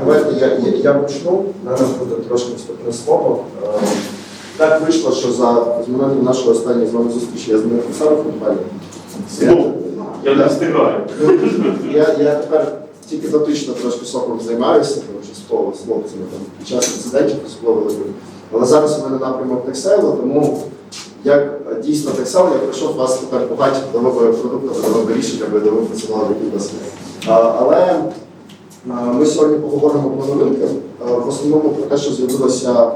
Давайте я, я, я почну, зараз буде трошки вступне слово. Е, Так вийшло, що за з моменту нашої останньої з вами зустрічі я змінив посаду в компанії. Ну, я не встигаю. Я, я тепер тільки дотично трошки соком займаюся, тому що слово з хлопцями там під час інцидентів особливо великих. Але зараз у мене напрямок Тексейлу, тому як е, дійсно Тексел, я прийшов вас тепер побачити до нового рішення, аби ви працювали в нас. Але ми сьогодні поговоримо про новинки. В основному про те, що з'явилося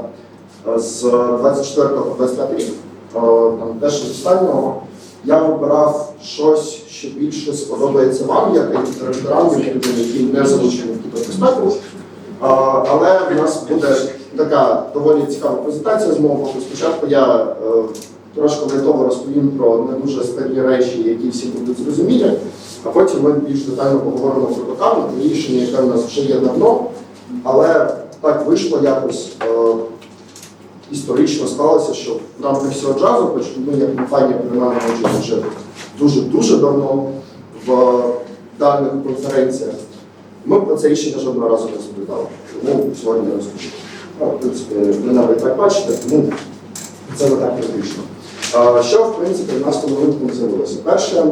з 24 по 25 рік. Там те, що з останнього я вибирав щось, що більше сподобається вам, як і як людям, які не залучені в кібербезпеку. Але в нас буде така доволі цікава презентація з мого боку. Спочатку я е, трошки лайтово розповім про не дуже складні речі, які всі будуть зрозумілі, а потім ми більш детально поговоримо про докану, про рішення, яке в нас вже є давно, але так вийшло якось. е, Історично склалося, що в рамках всього джазу, хоч ми як компанія приймаємо участь вже дуже-дуже давно в даних конференціях, ми про це рішення жодного разу не розповідали. Тому сьогодні розкажу. Ну, в принципі, ви навіть так бачите, тому це не так критично. Що, в принципі, в нас по новинкам з'явилося? Перше,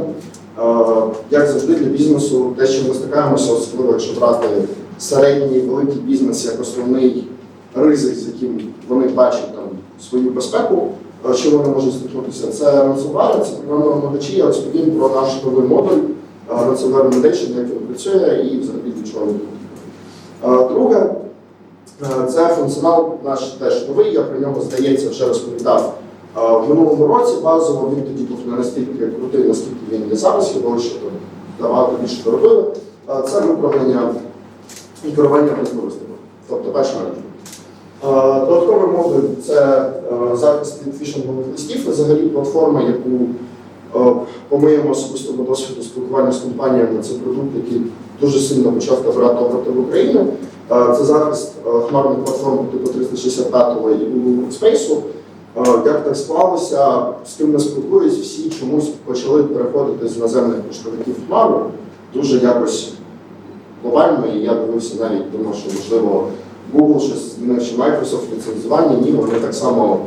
як завжди для бізнесу, те, що ми стикаємося, особливо якщо брати середній великий бізнес як основний ризик, з яким вони бачать там свою безпеку, а, що вони можуть стикнутися, це ransomware, це програмного нагачі. Я розповім про наш новий модуль а, ransomware Remediation, як він працює і взагалі для чого він. Друге, е, це функціонал наш теж новий, я про нього, здається, вже розповідав е, в минулому році. Базово він тоді був не настільки крутий, наскільки він є зараз, його ще там набагато більше доробили. Це виправлення і керування можливостями, тобто перш менеджмент. Додатковий модуль це захист від фішингових листів, взагалі платформа, яку по моєму особистому досвіду спілкування з компаніями, це продукт, який дуже сильно почав набирати оберти в Україні. Е, Це захист хмарних платформ типу 365 і Google Workspace. Е, Як так склалося, з ким не спілкуюсь, всі чомусь почали переходити з наземних поштовиків в хмару дуже якось глобально, і я дивився навіть, думав, що можливо Google щось змінив чи Microsoft ліцензування, ні, вони так само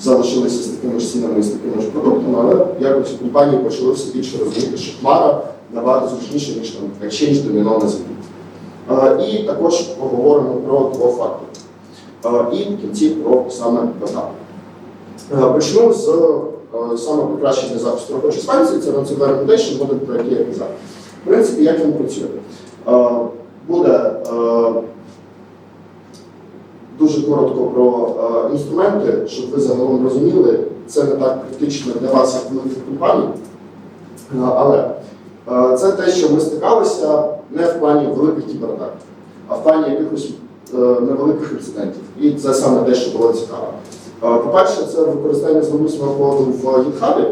залишилися з такими ж цінами і з такими ж продуктами, але якось компанії почали все більше розуміти, що хмара набагато зручніше, ніж там Exchange доміно на землі. Е, І також поговоримо про два фактори. І в кінці про саме бета. Е, Почну з е, саме покращення захисту робочих станцій, це Ransomware Remediation, буде про який я казав. В принципі, як він працює? Е, Буде дуже коротко про інструменти, щоб ви загалом розуміли, це не так критично для вас, як великих компаній. Але це те, що ми стикалися не в плані великих кібератак, а в плані якихось невеликих інцидентів. І це саме те, що було цікаво. Е, По-перше, це використання зловісного коду в GitHub,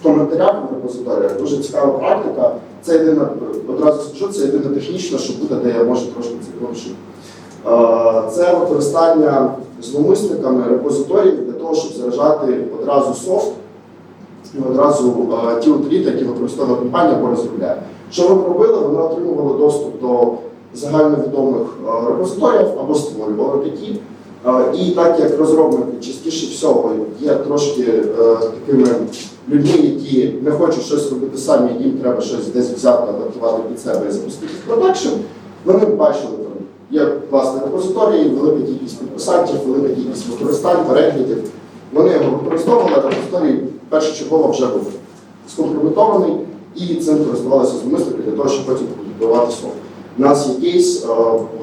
в коментарях в репозиторіях. Дуже цікава практика. Це єдина, одразу скажу, це єдине технічне, що буде, де я можу трошки це порушити. Е, Це використання зловмисниками репозиторіїв для того, щоб заражати одразу софт і одразу е, ті утиліти, які використовує компанія або розробляє. Що вони робили? Вони отримували доступ до загальновідомих репозиторіїв або створювали такі. Е, І так як розробники частіше всього є трошки е, такими людьми, які не хочуть щось робити самі, їм треба щось десь взяти, адаптувати під себе і запустити в продакшн, вони бачили там. Є власне репозиторії, велика кількість підписантів, велика кількість використань, переглядів. Вони його використовували, а репозиторій першочергово вже був скомпрометований, і цим користувалися зумисники для того, щоб потім побудувати софт. У нас є кейс е,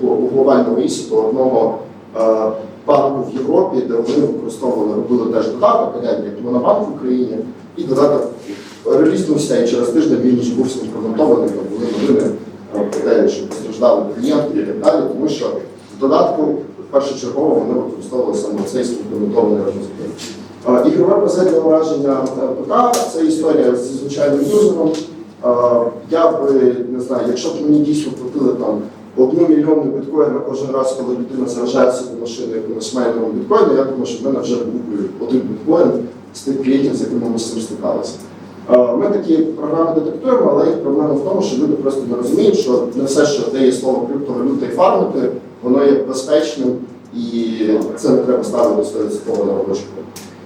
у глобальному рейсі до одного банку в Європі, де вони використовували, робили теж додаток, як Монобанк в Україні, і додаток релізнувся, і через тиждень він вже був скомпрометований, були новини е, про те, що постраждали клієнти і так далі, тому що в додатку першочергово вони використовували саме цей скомпрометований репозиторій. Е, Ігрове базальне враження ПК це історія зі звичайним юзером. Е, Я би не знаю, якщо б мені дійсно платили там одну мільйонну біткоїна кожен раз, коли людина заражає собі машину якимось майновим біткоїном, я думаю, що в мене вже був один біткоін з тих клієнтів, з якими ми з цим стикалися. Е, Ми такі програми детектуємо, але їх проблема в тому, що люди просто не розуміють, що не все, що де є слово криптовалюта і фармити, воно є безпечним і це не треба ставити 100% на робочу.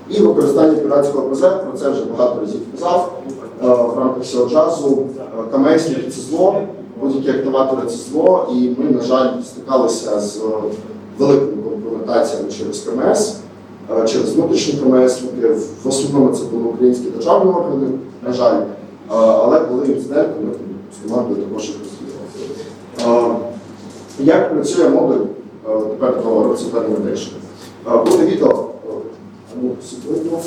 І використання піратського ПЗ, про це вже багато разів казав. Е, В рамках всього джазу е, КМСники це зло, будь-які активатори це зло, і ми, на жаль, стикалися з великими компрометаціями через КМС, е, через внутрішні КМСники. В основному це були українські державні органи, на жаль. Е, Але були інциденти, ми з командою також їх розслідували. Е, Як працює модуль е, тепер до Rocket Meditation? Е, Буде відео. е, секунду.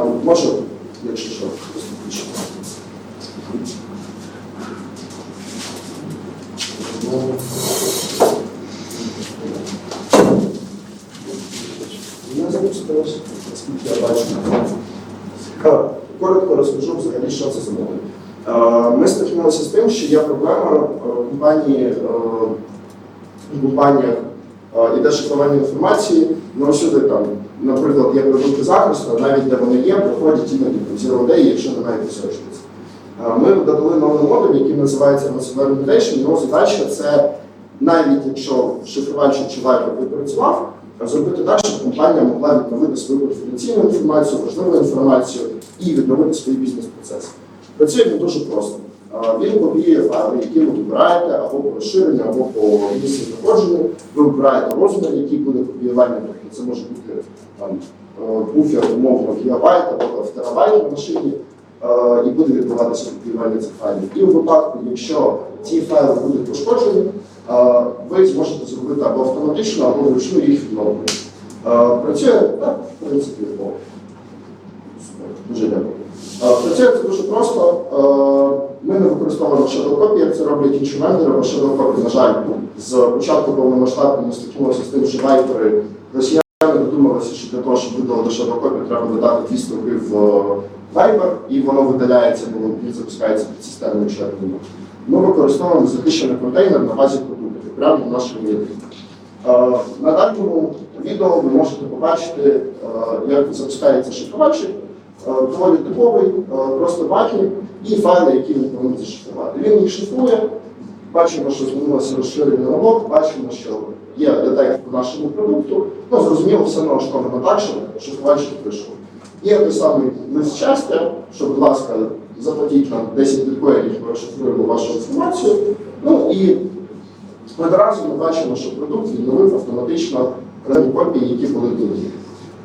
А, може, якщо що, просто включити. Не запустилось, наскільки я бачу. Е, Коротко розкажу взагалі, що це за модуль. Е, Ми стикнулися з тим, що є проблема е, в компанії, е, в компаніях е, іде шифрування інформації, ну всюди там, наприклад, є продукти захисту, навіть де вони є, проходять іноді zero day, якщо немає пісочниці. Ми додали новий модуль, який називається Ransomware Mitigation. Його задача це навіть якщо чи вайпер відпрацював, зробити так, щоб компанія могла відновити свою конфіденційну інформацію, важливу інформацію і відновити свої бізнес-процеси. Працює він дуже просто. Він копіює файли, які ви вибираєте або по розширенню, або по місці знаходження. Ви вибираєте розмір, який буде копіювання, тобто це може бути там е, буфер, умовно, гігабайт або в терабайт на машині, е, і буде відбуватися копіювання цих файлів. І у випадку, якщо ці файли будуть пошкоджені, е, ви зможете зробити або автоматично, або вручну їх відновлення. Працює так, в принципі, о. Супер, Дуже дякую. Працює це дуже просто. Ми не використовуємо Shadow Copy, як це роблять інші вендори, бо Shadow Copy, на жаль, з початку повномасштабки ми стикнулися з тим, що вайпери росіяни додумалися, що для того, щоб видалити Shadow Copy, треба додати дві строки в е, Viber, і воно видаляється, бо він запускається під системним червоним. Ми використовуємо захищений контейнер на базі продуктів, прямо в нашому ядрі. Е, На даному відео ви можете побачити, е, як запускається шифрувальщик. Е, Доволі типовий, е, просто вакуум і файли, які він повинен зашифрувати. Він їх шифрує, бачимо, що змінилося розширення на бачимо, що є детект по нашому продукту. Ну, зрозуміло, все налаштовано так, щоб шифрувальщик прийшов. Є той самий лист щастя, що, будь ласка, заплатіть нам 10 біткоїнів, ми розшифруємо вашу інформацію. Ну і одразу ми бачимо, що продукт відновив автоматично копії, які були додані.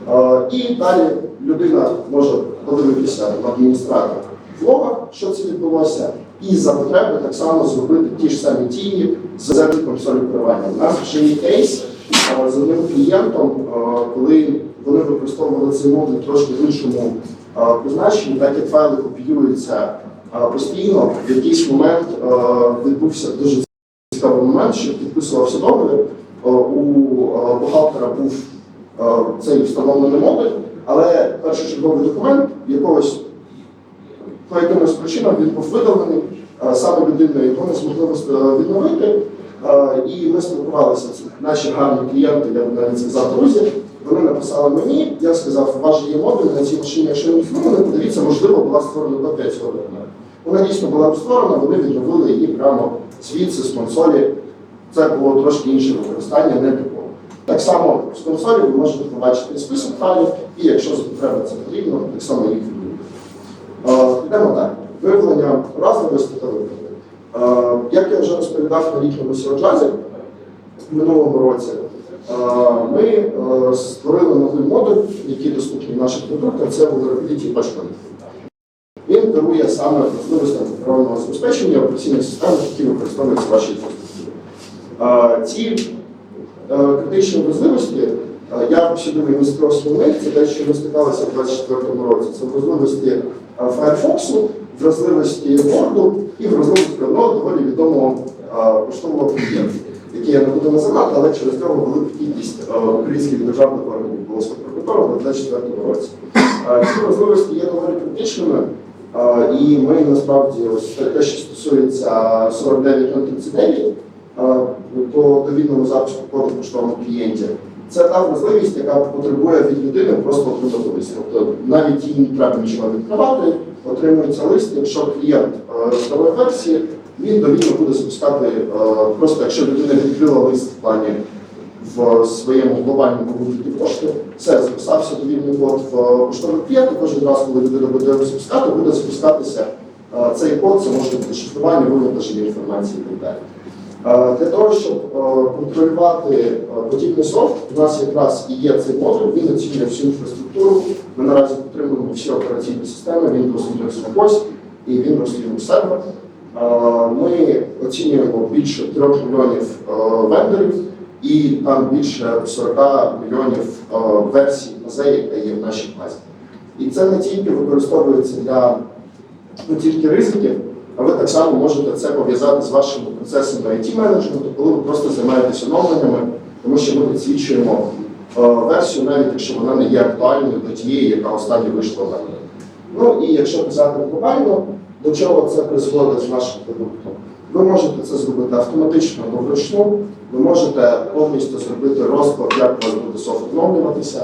Е, І далі людина може подивитися в адміністратор в що це відбулося, і за потреби так само зробити ті ж самі дії з закликом солікування. У нас вже є кейс з одним клієнтом, коли вони використовували цей модуль трошки в іншому призначенні, так як файли копіюються постійно, в якийсь момент відбувся дуже цікавий момент, що підписувався договір. У бухгалтера був цей встановлений модуль, але першочерговий документ якогось по якимось причинам він був видалений е, саме людиною, його не змогли е, відновити. Е, І ми спілкувалися, це наші гарні клієнти, я б навіть сказав друзі. Вони написали мені, я сказав, у вас є модуль на цій машині, якщо не встановлений, подивіться, можливо, була створена копія цього документу. Вона дійсно була створена, вони відновили її прямо звідси з консолі. Це було трошки інше використання, не. Так само з консолі ви можете побачити список файлів, і якщо за потреби це потрібно, так само їх відновити. Е, Йдемо далі. Виявлення вразливості та. Е, Як я вже розповідав на літньому сіроджазі в минулому році, ми е, створили новий модуль, який доступний в наших продуктах, це Vulnerability Patch Management. Він керує саме можливостями програмного забезпечення операційних систем, які використовуються в вашій інфраструктурі. Критичні вразливості е, я сюди винести основних, це те, що ми стикалися в 2024 році. Це вразливості е, Firefox, вразливості Word і вразливості одного доволі відомого е, поштового клієнта, який я не буду називати, але через нього велика кількість е, українських державних органів було спрокуратовано в 2024 році. Е, Ці вразливості є доволі критичними. Е, І ми насправді ось те, що стосується 49039, по довільному запуску коду в поштовому клієнті. це та можливість, яка потребує від людини просто отримати. Тобто навіть їй не треба нічого відкривати, отримується лист. Якщо клієнт е, версії, він довільно буде запускати е, просто, якщо людина відкрила лист в плані в своєму глобальному вигляді пошти, все, записався довільний код в е, поштовий клієнт, кожен раз, коли людина буде запускати, буде запускатися цей код, це може бути шифрування, вивантаження інформації і так далі. Е, Для того, щоб е, контролювати е, подібний софт, у нас якраз і є цей модуль, він оцінює всю інфраструктуру. Ми наразі підтримуємо всі операційні системи, Windows, Linux, MacOS і Linux Server. Е, Ми оцінюємо більше 3 мільйонів вендорів і там більше 40 мільйонів версій МАЗЕ, яка є в нашій базі. І це не тільки використовується для не тільки ризиків, а ви так само можете це пов'язати з вашими процесами it менеджменту коли ви просто займаєтесь оновленнями, тому що ми підсвічуємо е, версію, навіть якщо вона не є актуальною до тієї, яка останньо вийшла в мене. Ну і якщо казати глобально, до чого це призводить з нашим продуктом? Ви можете це зробити автоматично або вручну, ви можете повністю зробити розклад, як у вас буде софт оновлюватися.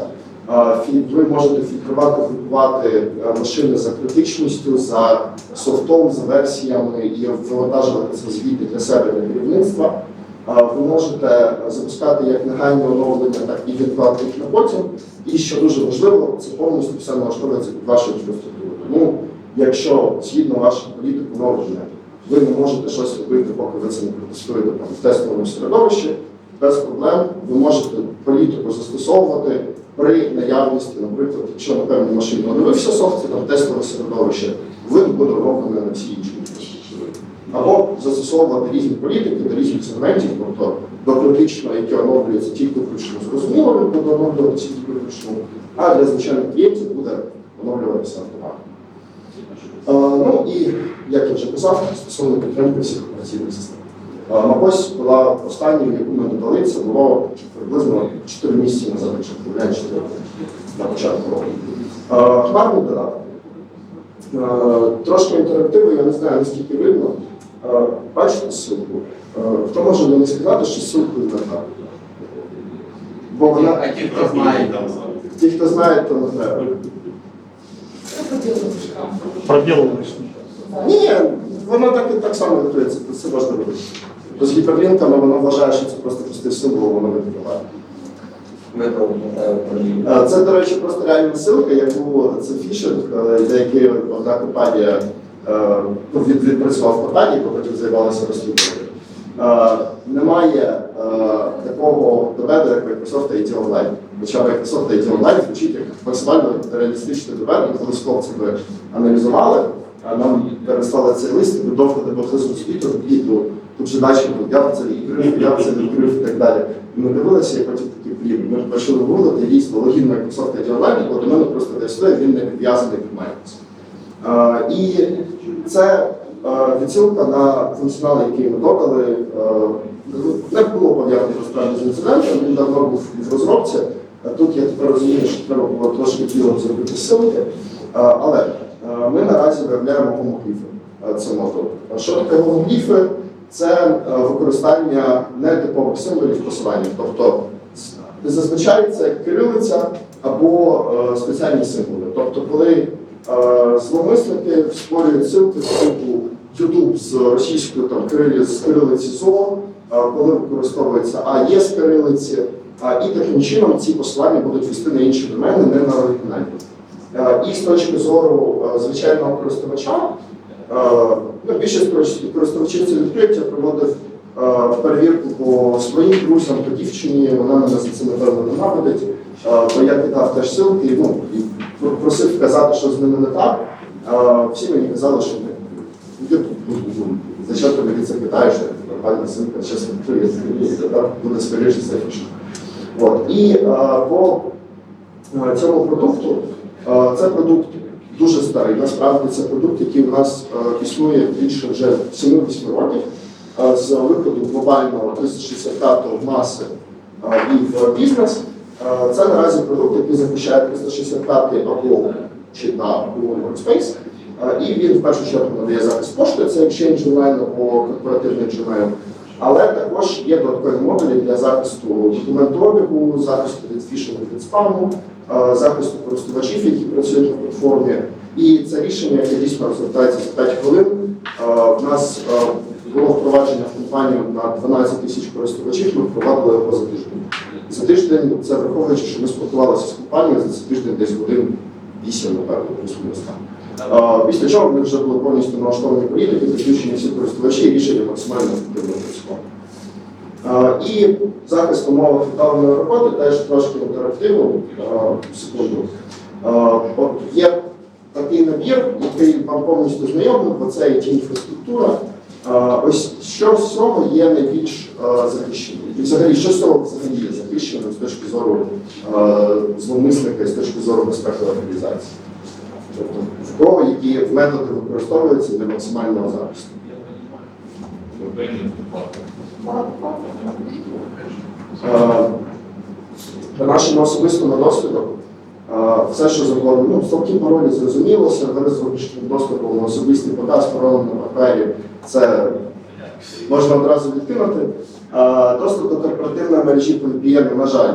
Ви можете фільтрувати, групувати е, машини за критичністю, за софтом, за версіями і вивантажувати це звіти для себе для керівництва. Ви можете запускати як негайні оновлення, так і відкладати їх на потім. І що дуже важливо, це повністю все налаштовується під вашу інфраструктуру. Тому, якщо згідно вашої політики оновлення, ви не можете щось робити, поки ви це не протестуєте там, в тестовому середовищі, без проблем ви можете політику застосовувати при наявності, наприклад, якщо на певній машині оновився софт, це там тестове середовище, він буде роблений на всі інші інфраструктури. Або застосовувати різні політики до різних сегментів, тобто до критичного, яке оновлюється тільки вручну. Зрозуміло, буде оновлюватися тільки вручну, а для звичайних клієнтів буде оновлюватися автоматом. Ну і, як я вже казав, стосовно підтримки всіх операційних систем. Е, Макось була останньою, яку ми додали, це було приблизно 4 місяці назад, якщо не помиляюсь, 4 на початку року. Е, Хмарний додаток. Е, Трошки інтерактиву, я не знаю, наскільки видно. Е, Бачите ссылку? Е, Хто може мені сказати, що ссылку не так? Бо вона, А ті, хто знає, там ті, хто знає, то не треба. проделываешь. Ні, воно так, так само відкриється, це можна робити. Бо з гіперлінками воно вважає, що це просто пустий символ, воно не відкриває. Е, Це, до речі, просто реальна ссылка, яку це фішинг, е, за який одна компанія е, ну, від, відпрацював компанії, потім займалася розслідуванням. Е, Немає е, такого доведу, як Microsoft IT Online. Хоча Microsoft IT Online звучить як максимально реалістичний доведення, коли з хлопцями аналізували, а нам переслали цей лист, і ми довго не могли зрозуміти, і ну, тут же я це відкрив, я це відкрив і так далі. І ми дивилися, і потім такі блін, ми почали гуглити, і дійсно логін Microsoft ID бо до мене просто десь він не підв'язаний під Microsoft. І це відсилка на функціонал, який ми додали. Не було пов'язано насправді з інцидентом, він давно був в розробці. Тут я тепер розумію, що треба було трошки тілом зробити ссылки. Е, Але ми наразі виявляємо гомогліфи цього. А Що таке гомогліфи? Це е, використання нетипових символів посилання. Тобто зазвичай це кирилиця або е, спеціальні символи. Тобто, коли е, зловмисники створюють ссылки з типу YouTube з російською там кирилиці ЗО, коли використовується АЄ з кирилиці, і таким чином ці посилання будуть вести на інші домени, не на оригінальні. І з точки зору звичайного користувача, ну, більшість корис- користувачів це відкриття проводив е, перевірку по своїм друзям, по дівчині, вона мене за це напевно ненавидить, е, бо я кидав теж ссылки, ну, і просив казати, що з ними не так. Е, Всі мені казали, що не. Ну, Зачем ти мені це питаєш, нормальна ссылка, зараз буде скоріше сейфніше. От. І е, по е, цьому продукту, е, це продукт дуже старий. Насправді це продукт, який у нас е, існує більше вже 7-8 років. Е, з виходу глобального 365 в маси е, і в бізнес. Це наразі продукт, який захищає 365 або на Google Workspace. І він в першу чергу надає захист пошти, це Exchange Online або корпоративний Gmail. Але також є додаткові модулі для захисту документообігу, захисту від фішингу від спаму, захисту користувачів, які працюють на платформі. І це рішення, яке дійсно розгортається за 5 хвилин. Е, В нас е, було впровадження в компанію на 12 тисяч користувачів, ми впровадили його за тиждень. За тиждень, це враховуючи, що ми спілкувалися з компанією за цей тиждень десь годин 8, напевно, плюс-мінус. Е, Після чого ми вже були повністю налаштовані політики, підключені всі користувачі і рішення максимально ефективно працювало. І захист умов віддаленої роботи теж трошки інтерактивно. Секунду. От є такий набір, який вам повністю знайомий, бо це it інфраструктура. Ось що з цього є найбільш захищеним? І взагалі, що з цього взагалі є захищеним з точки зору зловмисника і з точки зору безпекової організації? Тобто, в кого які методи використовуються для максимального захисту? Е, По нашому особистому досвіду, е, все, що завгодно, ну, слабкі паролі зрозуміло, сервери з зовнішнім доступом на особистий з паролем на папері, це можна одразу відкинути. Е, Доступ до корпоративної мережі VPN, на жаль,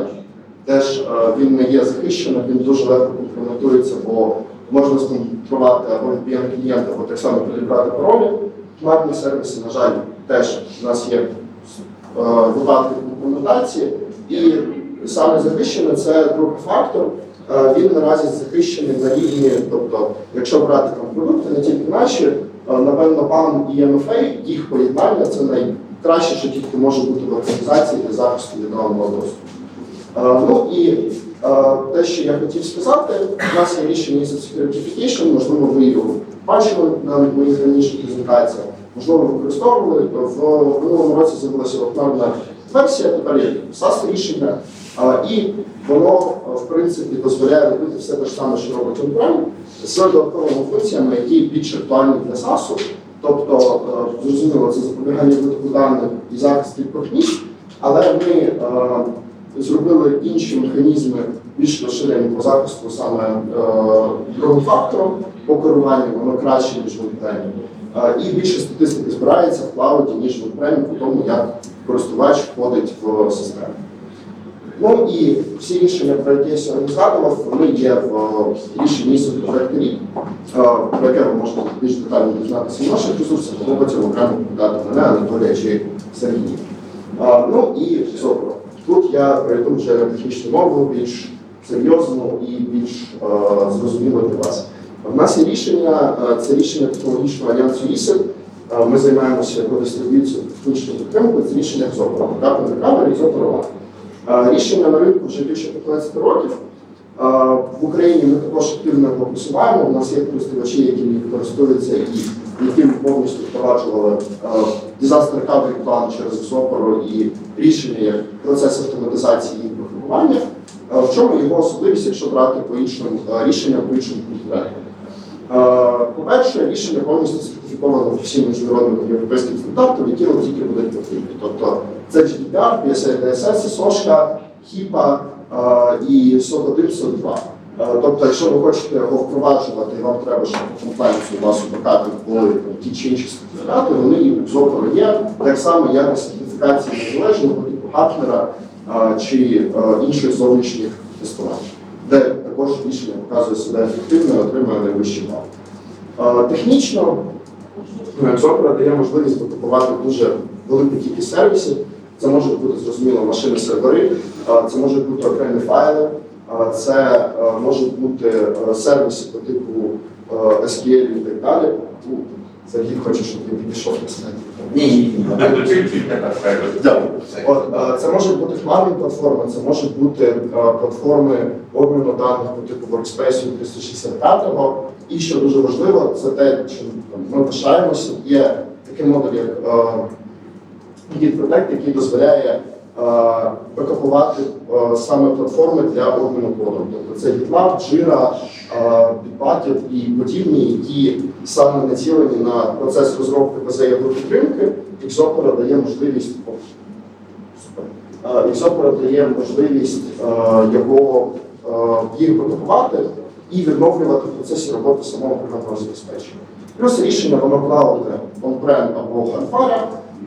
теж е, він не є захищеним, він дуже легко компрометується, бо можна сконтролювати або VPN клієнт, або так само підібрати паролі. Платні сервіси, на жаль, теж у нас є е, випадки компрометації, і саме захищене це другий фактор. Е, Він наразі захищений на рівні, тобто, якщо брати там продукти, не тільки наші, е, напевно, PAM і MFA, їх поєднання це найкраще, що тільки може бути в організації для захисту віддаленого доступу. Е, Ну і те, що я хотів сказати, у нас є рішення ISO Certification, можливо, ви його бачили на моїх раніших презентаціях, можливо, використовували. В минулому році з'явилася окремна версія, тепер є SaaS рішення, і воно, в принципі, дозволяє робити все те ж саме, що робить on з додатковими функціями, які більш актуальні для SaaS. Тобто, зрозуміло, це запобігання витоку даних і захист від прогніз, але ми зробили інші механізми більш розширені по захисту саме другим фактором по керуванню, воно краще, ніж в І більше статистики збирається в клауді, ніж в on-prem по тому, як користувач входить в систему. Ну і всі рішення, про які я сьогодні згадував, вони є в е, рішенні субпроекторів, про яке ви можете більш детально дізнатися в наших ресурсах, або потім окремо подати мене, Анатолія чи Сергія. Ну і Зобро. Тут я перейду вже на технічну мову, більш серйозну і більш е, зрозумілу для вас. У нас є рішення, е, це рішення технологічного альянсу ІСИЛ. Е, Ми займаємося його дистриб'юцією технічної підтримки, це рішення Зобро. Капен Recovery і Зобро. Е, Рішення на ринку вже більше 15 років. Е, В Україні ми також активно його просуваємо. У нас є користувачі, які ним користуються і які ми повністю впроваджували disaster recovery план через Зопору і рішення як процес автоматизації і програмування. В чому його особливість, якщо брати по іншим рішенням, по іншим конкурентам? По-перше, рішення повністю сертифіковано всім міжнародним європейським стандартам, які нам тільки будуть потрібні. Тобто це GDPR, PSA, DSS, SOSHA, HIPAA і SOC 1, SOC 2. Е, Тобто, якщо ви хочете його впроваджувати, і вам треба, щоб комплайнсу у вас у бекапі були ті чи інші сертифікати, вони і в є, так само як і сертифікації незалежного типу партнера чи інших зовнішніх тестувань, також рішення показує себе ефективно і отримує найвищий бал. Е, Технічно е, дає можливість закупувати дуже велику кількість сервісів. Це можуть бути зрозуміло машини сервери, е, це можуть бути окремі файли, це можуть бути сервіси по типу SQL і так далі. Сергій хоче, щоб я підійшов на сайт. Ні, ні, ні. Е, це можуть бути хмарні платформи, це можуть бути е, платформи обміну даних по типу Workspace 365-го. І що дуже важливо, це те, що ми пишаємося, є такий модуль, як е, Git Protect, який дозволяє бекапувати е, саме платформи для обміну кодом. Тобто це GitLab, Jira, Bitbucket і подібні, які саме націлені на процес розробки ПЗ підтримки. Xopera дає можливість. Е, Xopera дає можливість е, його е, їх бекапувати і відновлювати в процесі роботи самого програмного забезпечення. Плюс рішення воно клаудне on-prem або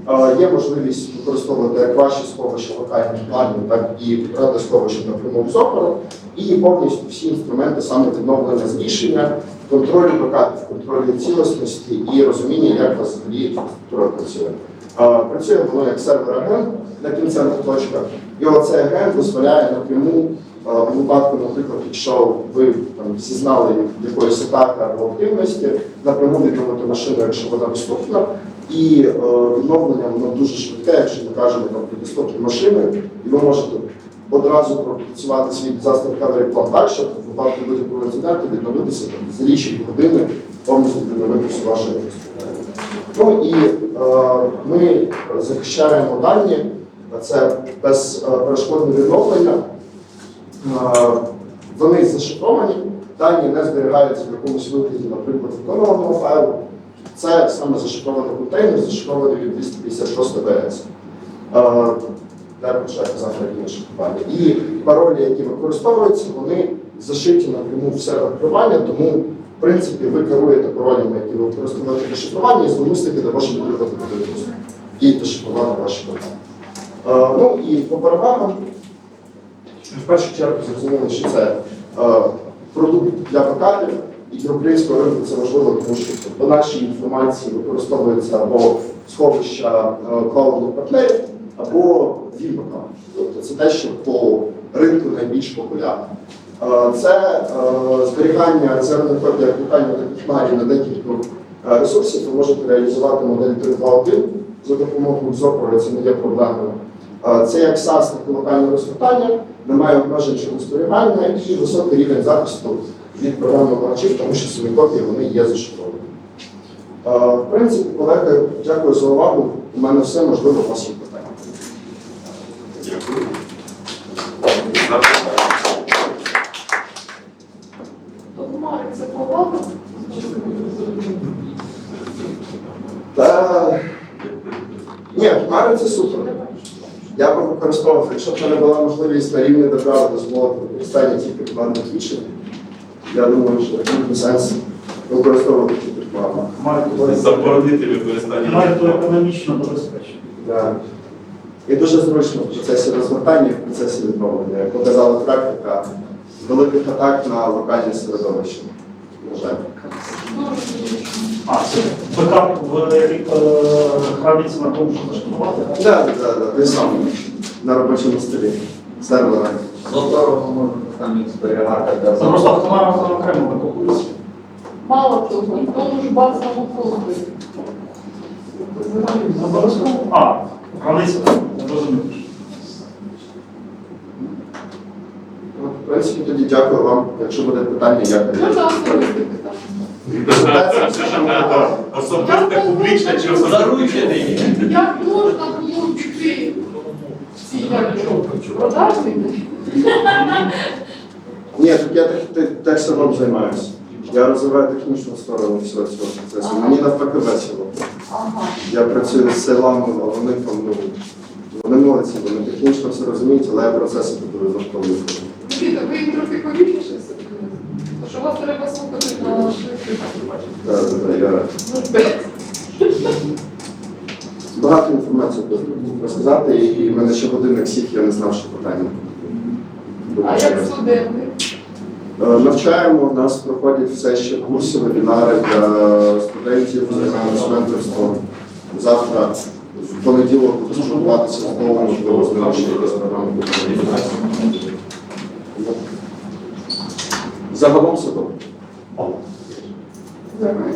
Е, Є можливість використовувати як ваші сховища локальних планів, так і радне сховище напряму з опору, і повністю всі інструменти саме відновлення збільшення, контролю прокатів, контролю цілісності і розуміння, як взагалі інфраструктура працює. Працює воно як сервер-агент для кінцевих точках, і оцей агент дозволяє напряму у випадку, наприклад, якщо ви там зізнали якоїсь атаки або активності, напряму відновити машину, якщо вона доступна. І е, відновлення воно дуже швидке, якщо ми кажемо про доступні машини, і ви можете одразу пропрацювати свій disaster recovery план так, щоб в випадку будь-якого інциденту відновитися там, за лічені години, повністю відновити всю вашу інфраструктуру. Ну і е, ми захищаємо дані, це безперешкодне відновлення. Е, Вони зашифровані, дані не зберігаються в якомусь вигляді, наприклад, виконуваного файлу. Це саме зашифрований контейнер, зашифрований від 256 ВС. Де почати завтра інше. І паролі, які використовуються, вони зашиті напряму в сервер керування, тому, в принципі, ви керуєте паролями, які ви використовуєте для шифрування, і зловмисники не можуть відкрити доступ і дешифрувати ваші дані. Е, Ну і по перевагам, в першу чергу зрозуміло, що це е, продукт для бакапів, і для українського ринку це важливо, тому що по нашій інформації використовується або сховища е, клаудних партнерів, або вімбака. Тобто це те, що по ринку найбільш популярне. Е, Це е, зберігання резервних копій таких хмарі на декількох е, ресурсів. Ви можете реалізувати модель 3.2.1 за допомогою Зопору, це не є проблемою. Це як і локальне розгортання, немає обмежень щодо зберігання і високий рівень захисту від програмних тому що самі копії вони є зашифровані. В принципі, колеги, дякую за увагу. У мене все можливо, у вас є питання. Дякую. Марик, це повага? Та... Ні, хмари це супер. Я би використовував, якщо б в мене була можливість на рівні держави дозволити використання тільки хмарних рішень, я думаю, що був сенс використовувати тільки хмарні. Заборонити використання. Марк, то економічно забезпечено. І дуже зручно в процесі розгортання в процесі відновлення. Як показала практика, великих атак на локальні середовища. На жаль. А, це бекап в е, храниться на тому, що зашкодувати? Так, так, так, той самий на робочому столі. Сервера. Здорово можна там їх зберігати. Це просто автоматом окремо викопується. Мало того, в тому ж базовому клубі. А, храниться, не розумію. Ну, В принципі, тоді дякую вам. Якщо буде питання, я особисте публічне чи особисте? Як можна піти ці як продажники? Ні, так я так, так, так самим займаюся. Я розвиваю технічну сторону всього цього процесу. Мені навпаки весело. Ага. Я працюю з селами, а вони там, вони молодці, вони технічно все розуміють, але процеси будую навколо. них. Діти, ви їм трохи повільніше. Тому що вас треба слухати на швидкість. Багато інформації розказати, і в мене ще годинник всіх, я не знав, що питання. А як студенти? Е, Навчаємо, у нас проходять все ще курси, вебінари для студентів, менторством. Завтра, в понеділок, буду спілкуватися з можливо, якісь програми. Загалом все добре. Дякую.